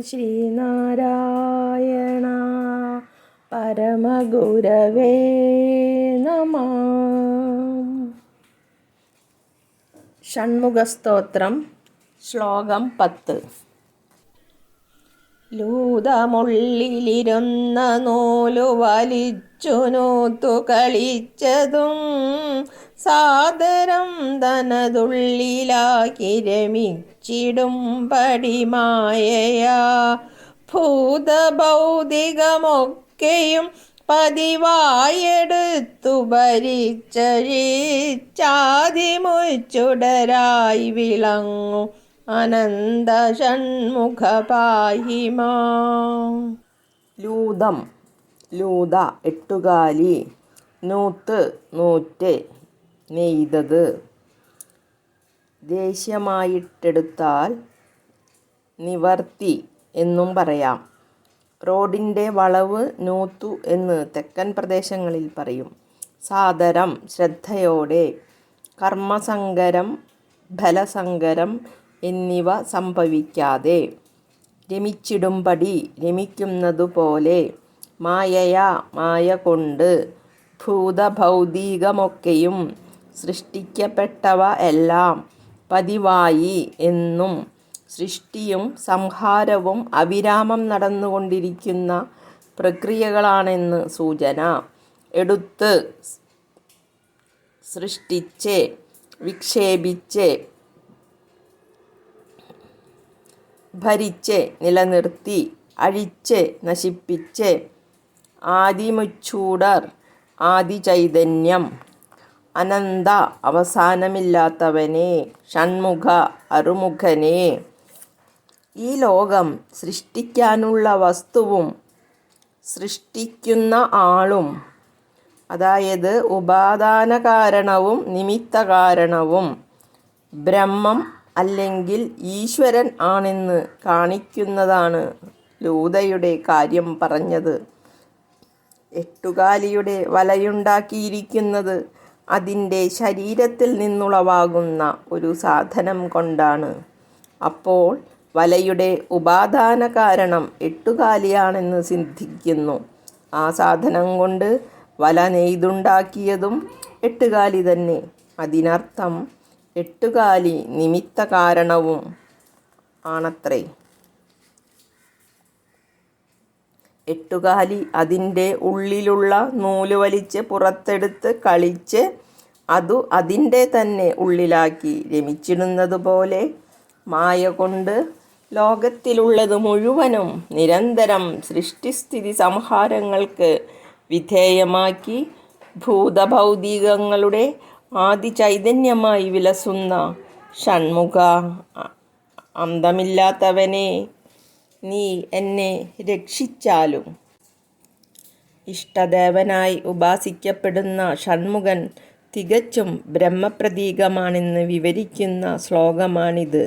ശ്രീനാരായണ പരമഗുരവേ നമ. ഷൺമുഖസ്തോത്രം ശ്ലോകം പത്ത്. ലൂതമുള്ളിലിരുന്ന നൂലു വലിച്ചു നൂത്തു കളിച്ചതും സാദരം തനതുള്ളിലാക്കി രമിച്ചിടും പടിമായയാ. ഭൂതഭൗതികമൊക്കെയും പതിവായെടുത്തു ഭരിച്ചഴിച്ചാതിമുച്ചുടരായി വിളങ്ങു. അനന്ത ഷൺമുഖ പാഹിമാ ലൂതം ലൂത എട്ടുകാലി നൂത്ത് നൂറ്റ് നെയ്തത്. ദേശ്യമായിട്ടെടുത്താൽ നിവർത്തി എന്നും പറയാം. റോഡിന്റെ വളവ് നൂത്തു എന്ന് തെക്കൻ പ്രദേശങ്ങളിൽ പറയും. സാദരം ശ്രദ്ധയോടെ. കർമ്മസങ്കരം ഫലസങ്കരം എന്നിവ സംഭവിക്കാതെ രമിച്ചിടുംപടി രമിക്കുന്നതുപോലെ മായയാ മായ കൊണ്ട് ഭൂതഭൗതികമൊക്കെയും സൃഷ്ടിക്കപ്പെട്ടവ എല്ലാം പതിവായി എന്നും സൃഷ്ടിയും സംഹാരവും അവിരാമം നടന്നുകൊണ്ടിരിക്കുന്ന പ്രക്രിയകളാണെന്ന് സൂചന. എടുത്ത് സൃഷ്ടിച്ച് വിക്ഷേപിച്ച് ഭരിച്ച് നിലനിർത്തി അഴിച്ച് നശിപ്പിച്ച്. ആദിമുച്ചൂടർ ആദിചൈതന്യം. അനന്ത അവസാനമില്ലാത്തവനെ. ഷൺമുഖ അറുമുഖനെ. ഈ ലോകം സൃഷ്ടിക്കാനുള്ള വസ്തുവും സൃഷ്ടിക്കുന്ന ആളും അതായത് ഉപാദാന കാരണവും നിമിത്ത കാരണവും ബ്രഹ്മം അല്ലെങ്കിൽ ഈശ്വരൻ ആണെന്ന് കാണിക്കുന്നതാണ് ലൂതയുടെ കാര്യം പറഞ്ഞത്. എട്ടുകാലിയുടെ വലയുണ്ടാക്കിയിരിക്കുന്നത് അതിന്റെ ശരീരത്തിൽ നിന്നുളവാകുന്ന ഒരു സാധനം കൊണ്ടാണ്. അപ്പോൾ വലയുടെ ഉപാദാന കാരണം എട്ടുകാലിയാണെന്ന് സിദ്ധിക്കുന്നു. ആ സാധനം കൊണ്ട് വല നെയ്തുണ്ടാക്കിയതും എട്ടുകാലി തന്നെ. അതിനർത്ഥം എട്ടുകാലി നിമിത്ത കാരണവും ആണത്രേ. എട്ടുകാലി അതിന്റെ ഉള്ളിലുള്ള നൂൽ വലിച്ച് പുറത്തെടുത്ത് കളിച്ച് അതു അതിന്റെ തന്നെ ഉള്ളിലാക്കി രമിച്ചിടുന്നതുപോലെ മായ കൊണ്ട് ലോകത്തിലുള്ളത് മുഴുവനും നിരന്തരം സൃഷ്ടിസ്ഥിതി സംഹാരങ്ങൾക്ക് വിധേയമാക്കി ഭൂതഭൗതികങ്ങളുടെ ആദി ചൈതന്യമായി വിലസുന്ന ഷൺമുഖ അന്തമില്ലാത്തവനെ നീ എന്നെ രക്ഷിച്ചാലും. ഇഷ്ടദേവനായി ഉപാസിക്കപ്പെടുന്ന ഷൺമുഖൻ തികച്ചും ബ്രഹ്മപ്രതീകമാണെന്ന് വിവരിക്കുന്ന ശ്ലോകമാണിത്.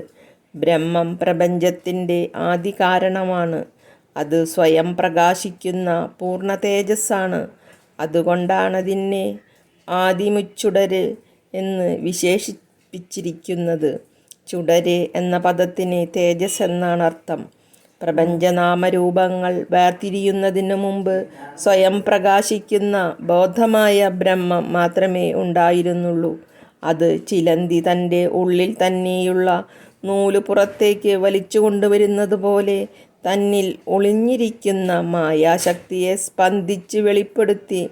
ബ്രഹ്മം പ്രപഞ്ചത്തിന്റെ ആദി കാരണമാണ് അത് സ്വയം പ്രകാശിക്കുന്ന പൂർണ തേജസ്സാണ് അതുകൊണ്ടാണതിനെ ആദിമുച്ചുടര് എന്ന് വിശേഷിപ്പിച്ചിരിക്കുന്നത്. ചുടര് എന്ന പദത്തിന് തേജസ് എന്നാണ് അർത്ഥം പ്രപഞ്ചനാമരൂപങ്ങൾ വേർതിരിയുന്നതിനു മുമ്പ് സ്വയം പ്രകാശിക്കുന്ന ബോധമായ ബ്രഹ്മം മാത്രമേ ഉണ്ടായിരുന്നുള്ളൂ. അത് ചിലന്തി തന്റെ ഉള്ളിൽ തന്നെയുള്ള നൂൽ പുറത്തേക്ക് വലിച്ചു കൊണ്ടുവരുന്നത് പോലെ തന്നിൽ ഒളിഞ്ഞിരിക്കുന്ന മായാശക്തിയെ സ്പന്ദിച്ച് വെളിപ്പെടുത്തി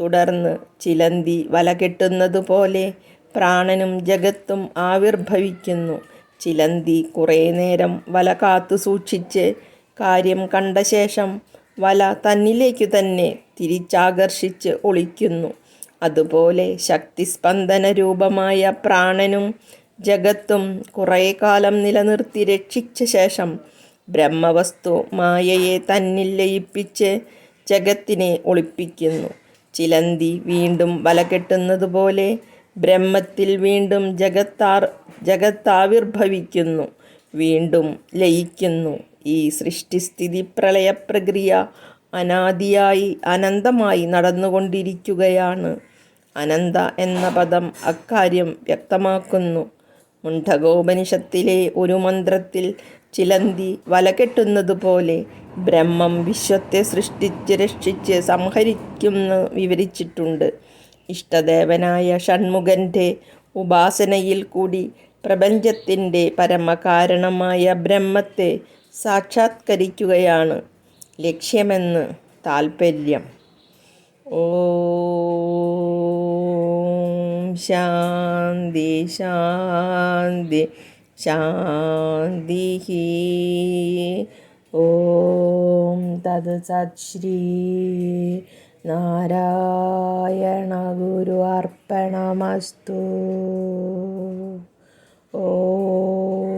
തുടർന്ന് ചിലന്തി വല കെട്ടുന്നതുപോലെ പ്രാണനും ജഗത്തും ആവിർഭവിക്കുന്നു. ചിലന്തി കുറേ നേരം വല കാത്തു സൂക്ഷിച്ച് കാര്യം കണ്ട ശേഷം വല തന്നിലേക്കു തന്നെ തിരിച്ചാകർഷിച്ച് ഒളിക്കുന്നു. അതുപോലെ ശക്തിസ്പന്ദന രൂപമായ പ്രാണനും ജഗത്തും കുറേ കാലം നിലനിർത്തി രക്ഷിച്ച ശേഷം ബ്രഹ്മവസ്തു മായയെ തന്നിൽ ലയിപ്പിച്ച് ജഗത്തിനെ ഒളിപ്പിക്കുന്നു. ചിലന്തി വീണ്ടും വലകെട്ടുന്നതുപോലെ ബ്രഹ്മത്തിൽ വീണ്ടും ജഗത്താർ ജഗത്താവിർഭവിക്കുന്നു. വീണ്ടും ലയിക്കുന്നു. ഈ സൃഷ്ടിസ്ഥിതി പ്രളയ പ്രക്രിയ അനാദിയായി അനന്തമായി നടന്നുകൊണ്ടിരിക്കുകയാണ്. അനന്ത എന്ന പദം അക്കാര്യം വ്യക്തമാക്കുന്നു. മുണ്ഡകോപനിഷത്തിലെ ഒരു മന്ത്രത്തിൽ ചിലന്തി വലകെട്ടുന്നതുപോലെ ബ്രഹ്മം വിശ്വത്തെ സൃഷ്ടിച്ച് രക്ഷിച്ച് സംഹരിക്കുന്ന വിവരിച്ചിട്ടുണ്ട്. ഇഷ്ടദേവനായ ഷൺമുഖന്റെ ഉപാസനയിൽ കൂടി പ്രപഞ്ചത്തിന്റെ പരമകാരണമായ ബ്രഹ്മത്തെ സാക്ഷാത്കരിക്കുകയാണ് ലക്ഷ്യമെന്ന് താൽപ്പര്യം ഓ ശാന്തി ശാന്തി. ശാന്തി ഓം തത് സത് ശ്രീ നാരായണ ഗുരു അർപ്പണമസ്തു ഓം